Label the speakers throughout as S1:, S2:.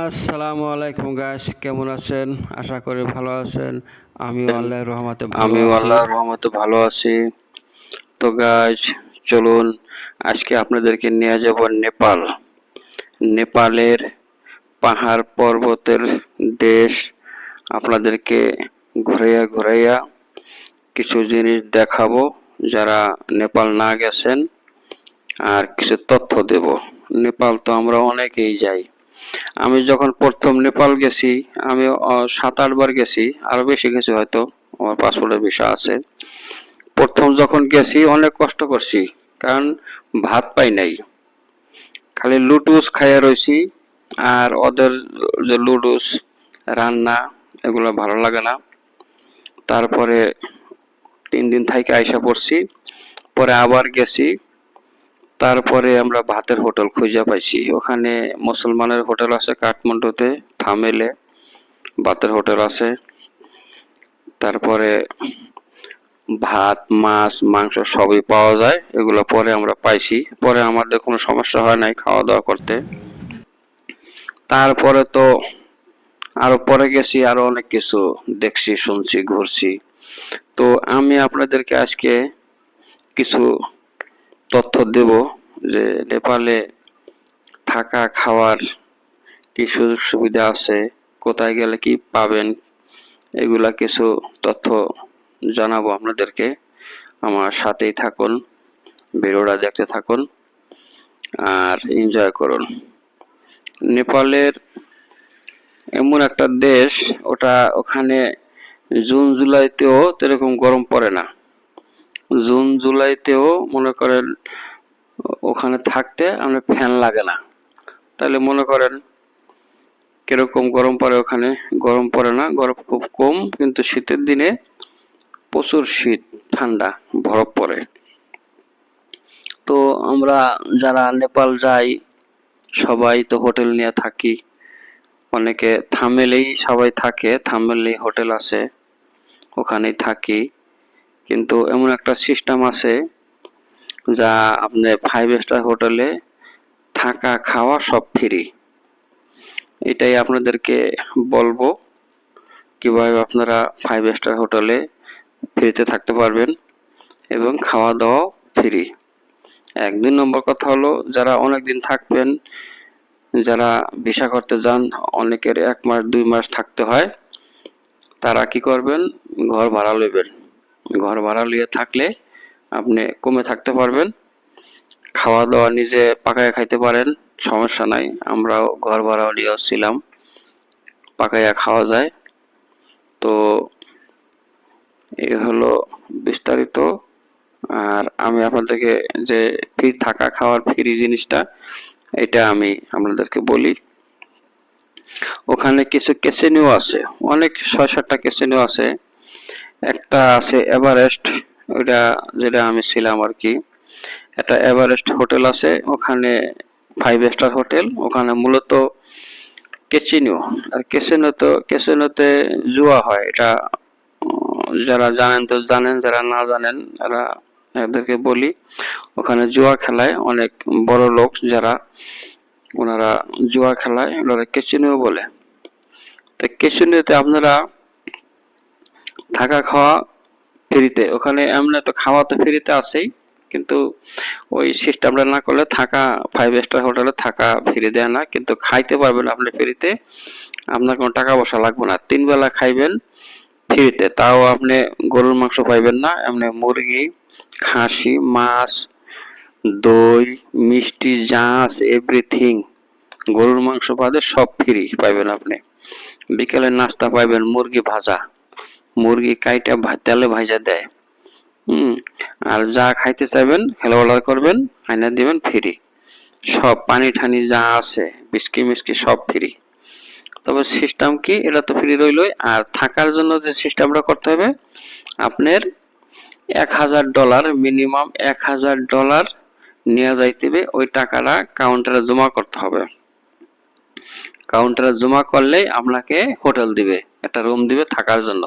S1: আসসালামু আলাইকুম গাইস কেমন আছেন? আশা করি ভালো আছেন। আমি আল্লাহর রহমতে
S2: আমি আল্লাহর রহমতে ভালো আছি। তো গাইজ চলুন আজকে আপনাদেরকে নিয়ে যাব নেপাল। নেপালের পাহাড় পর্বতের দেশ। আপনাদেরকে ঘুরাইয়া ঘুরাইয়া কিছু জিনিস দেখাবো যারা নেপাল না গেছেন আর কিছু তথ্য দেব। নেপাল তো আমরা অনেকেই যাই। আমি যখন প্রথম নেপাল গেছি, আমি সাত আটবার গেছি, আরও বেশি গেছি হয়তো, আমার পাসপোর্টের বিষয় আছে। প্রথম যখন গেছি, অনেক কষ্ট করছি, কারণ ভাত পাই নাই। খালি লুটুস খাইয়া রয়েছি আর ওদের যে লুডুস, রান্না, এগুলো ভালো লাগে না। তারপরে তিন দিন থেকে আইসা পড়ছি, পরে আবার গেছি তারপরে আমরা ভাতের হোটেল খুঁজে পাইছি। ওখানে মুসলমানের হোটেল আছে কাঠমান্ডুতে, থামেলে ভাতের হোটেল আছে। তারপরে ভাত, মাছ, মাংস সবই পাওয়া যায়, এগুলো পরে আমরা পাইছি। পরে আমাদের কোনো সমস্যা হয় নাই খাওয়া দাওয়া করতে। তারপরে তো আরও পরে গেছি, আরও অনেক কিছু দেখছি, শুনছি, ঘুরছি। তো আমি আপনাদেরকে আজকে কিছু তথ্য দেব যে নেপালে থাকা খাওয়ার কি সুযোগ সুবিধা আছে, কোথায় গেলে কি পাবেন, এগুলা কিছু তথ্য জানাব আপনাদেরকে। আমার সাথেই থাকুন, ভিডিওটা দেখতে থাকুন আর এনজয় করুন। নেপালের এমন একটা দেশ, ওটা ওখানে জুন, জুলাইতেও এরকম গরম পড়ে না। জুন জুলাইতেও মনে করেন, ওখানে থাকতে আপনার ফ্যান লাগে না। তাহলে মনে করেন, কীরকম গরম পড়ে ওখানে? গরম পড়ে না, গরম খুব কম, কিন্তু শীতের দিনে প্রচুর শীত, ঠান্ডা, বরফ পড়ে। তো আমরা যারা নেপাল যাই, সবাই তো হোটেল নিয়ে থাকি। অনেকে থামেলেই সবাই থাকে, থামেলেই হোটেল আছে, ওখানেই থাকি। কিন্তু এমন একটা সিস্টেম আছে যা আপনি ফাইভ স্টার হোটেলে থাকা, খাওয়া সব ফ্রি এটাই আপনাদেরকে বলব, কীভাবে আপনারা ফাইভ স্টার হোটেলে ফ্রিতে থাকতে পারবেন এবং খাওয়া দাওয়া ফ্রি এক দুই নম্বর কথা হলো, যারা অনেক দিন থাকবেন, যারা ভিসা করতে যান, অনেকের এক মাস, দুই মাস থাকতে হয়, তারা কি করবেন? ঘর ভাড়া নেবেন ঘর ভাড়া নিয়ে থাকলে আপনি কমে থাকতে পারবেন। খাওয়া দাওয়া নিজে পাকাইয়া খাইতে পারেন, সমস্যা নাই। আমরাও ঘর ভাড়া নিয়েও ছিলাম, পাকাইয়া খাওয়া যায়। তো এই হলো বিস্তারিত। আর আমি আপনাদেরকে যে ফ্রি থাকা খাওয়ার ফ্রি জিনিসটা, এটা আমি আপনাদেরকে বলি। ওখানে কিছু কেসিনিও আছে, অনেক ছয় সাতটা কেসিনিও আছে। একটা আছে এভারেস্ট ওইটা যেটা আমি ছিলাম আর কি একটা এভারেস্ট হোটেল আছে, ওখানে ফাইভ স্টার হোটেল ওখানে মূলত কেচিনো আর কেসিনো তো কেসিনোতে জুয়া হয়, এটা যারা জানেন তো জানেন, যারা না জানেন, তারা এদেরকে বলি। ওখানে জুয়া খেলায় অনেক বড় লোক যারা, ওনারা জুয়া খেলায়, ওনারা কেচিনো বলে। তো কেচিনোতে আপনারা থাকা খাওয়া ফ্রিতে। ওখানে এমনি তো খাওয়া তো ফ্রিতে আছেই, কিন্তু ওই সিস্টেমটা না করলে থাকা ফাইভ স্টার হোটেলে থাকা ফ্রি দেয় না। কিন্তু খাইতে পারবেন আপনি ফ্রিতে, আপনার কোনো টাকা পয়সা লাগবে না। তিন বেলা খাইবেন ফ্রিতে, তাও আপনি গরুর মাংস পাইবেন না। এমনি মুরগি, খাসি, মাছ, দই, মিষ্টি, জাঁস এভরিথিং গরুর মাংস বাদে সব ফ্রি পাইবেন আপনি। বিকেলে নাস্তা পাইবেন, মুরগি ভাজা। মুরগি কাইটা তেলে ভাজা দেয়। হুম, আর যা খাইতে চাইবেন, খেলে অর্ডার করবেন, আইনা দিবেন ফ্রি সব পানি ঠানি যা আছে বিস্কি মিস্কি সব ফ্রি তবে সিস্টেম কি, এটা তো ফ্রি রইলই। আর থাকার জন্য যে সিস্টেমটা করতে হবে, আপনার এক হাজার ডলার মিনিমাম এক হাজার ডলার নিয়ে যাইতে হবে, ওই টাকাটা কাউন্টারে জমা করতে হবে। কাউন্টারে জমা করলেই আপনাকে হোটেল দিবে, একটা রুম দিবে থাকার জন্য।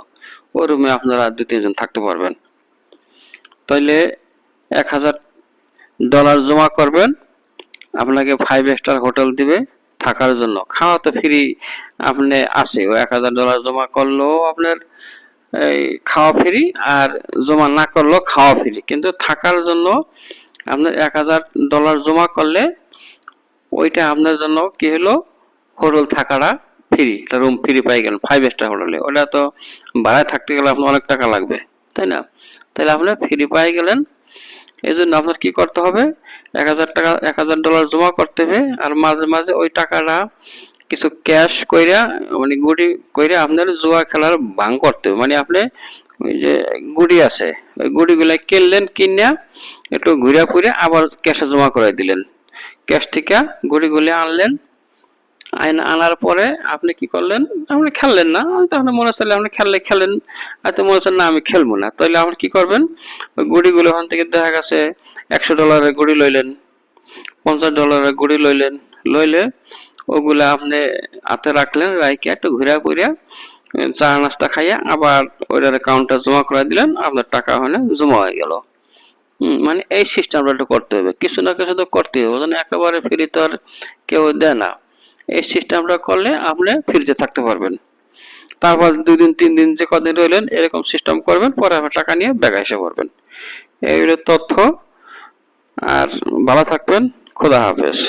S2: ওই রুমে আপনারা দু তিনজন থাকতে পারবেন। তাইলে এক হাজার ডলার জমা করবেন, আপনাকে ফাইভ স্টার হোটেল দিবে থাকার জন্য। খাওয়া তো ফ্রি আপনি আছে, ও এক হাজার ডলার জমা করলেও আপনার এই খাওয়া ফ্রি আর জমা না করলেও খাওয়া ফ্রি কিন্তু থাকার জন্য আপনার এক হাজার ডলার জমা করলে ওইটা আপনার জন্য কি হলো? হোটেল থাকাটা ফ্রি রুম ফ্রি পাই গেলেন ফাইভ স্টার হোটেলে ওটা তো ভাড়ায় থাকতে গেলে আপনার অনেক টাকা লাগবে, তাই না? তাহলে আপনি ফ্রি পাই গেলেন এই জন্য আপনার কী করতে হবে? এক হাজার টাকা, এক হাজার ডলার জমা করতে হবে, আর মাঝে মাঝে ওই টাকাটা কিছু ক্যাশ কইরা মানে গুড়ি কইরা আপনার জুয়া খেলার ভাঙ করতে হবে। মানে আপনি ওই যে গুড়ি আছে, ওই গুড়িগুলা কিনলেন কিনা একটু ঘুরে ফুরে আবার ক্যাশে জমা করে দিলেন। ক্যাশ থেকে গুড়িগুলি আনলেন আইন আনার পরে আপনি কি করলেন? আপনি খেললেন না। তাহলে মনে হচ্ছে আপনি খেললে খেলেন আর তো মনে হচ্ছে না, আমি খেলব না। তাহলে আপনি কি করবেন? ওই গুড়িগুলো ওখান থেকে দেখা গেছে একশো ডলারের গুড়ি লইলেন, পঞ্চাশ ডলারের গুড়ি লইলেন, লইলে ওগুলা আপনি হাতে রাখলেন রাইকে একটু ঘুরা করিয়া চা নাস্তা খাইয়া আবার ওইটার কাউন্টার জমা করে দিলেন, আপনার টাকা ওখানে জমা হয়ে গেল। মানে এই সিস্টেমটা একটু করতে হবে। কিছু না কিছু তো করতে হবে। একেবারে ফ্রি তো আর কেউ দেয় না। এই সিস্টেমটা করলে আপনি ফ্রিতে থাকতে পারবেন। তারপর দুই দিন, তিন দিন যে কদিন রইলেন, এরকম সিস্টেম করবেন, পরে আপনার টাকা নিয়ে ব্যাগে এসে পড়বেন। এই তথ্য, আর ভালো থাকবেন, খোদা হাফেজ।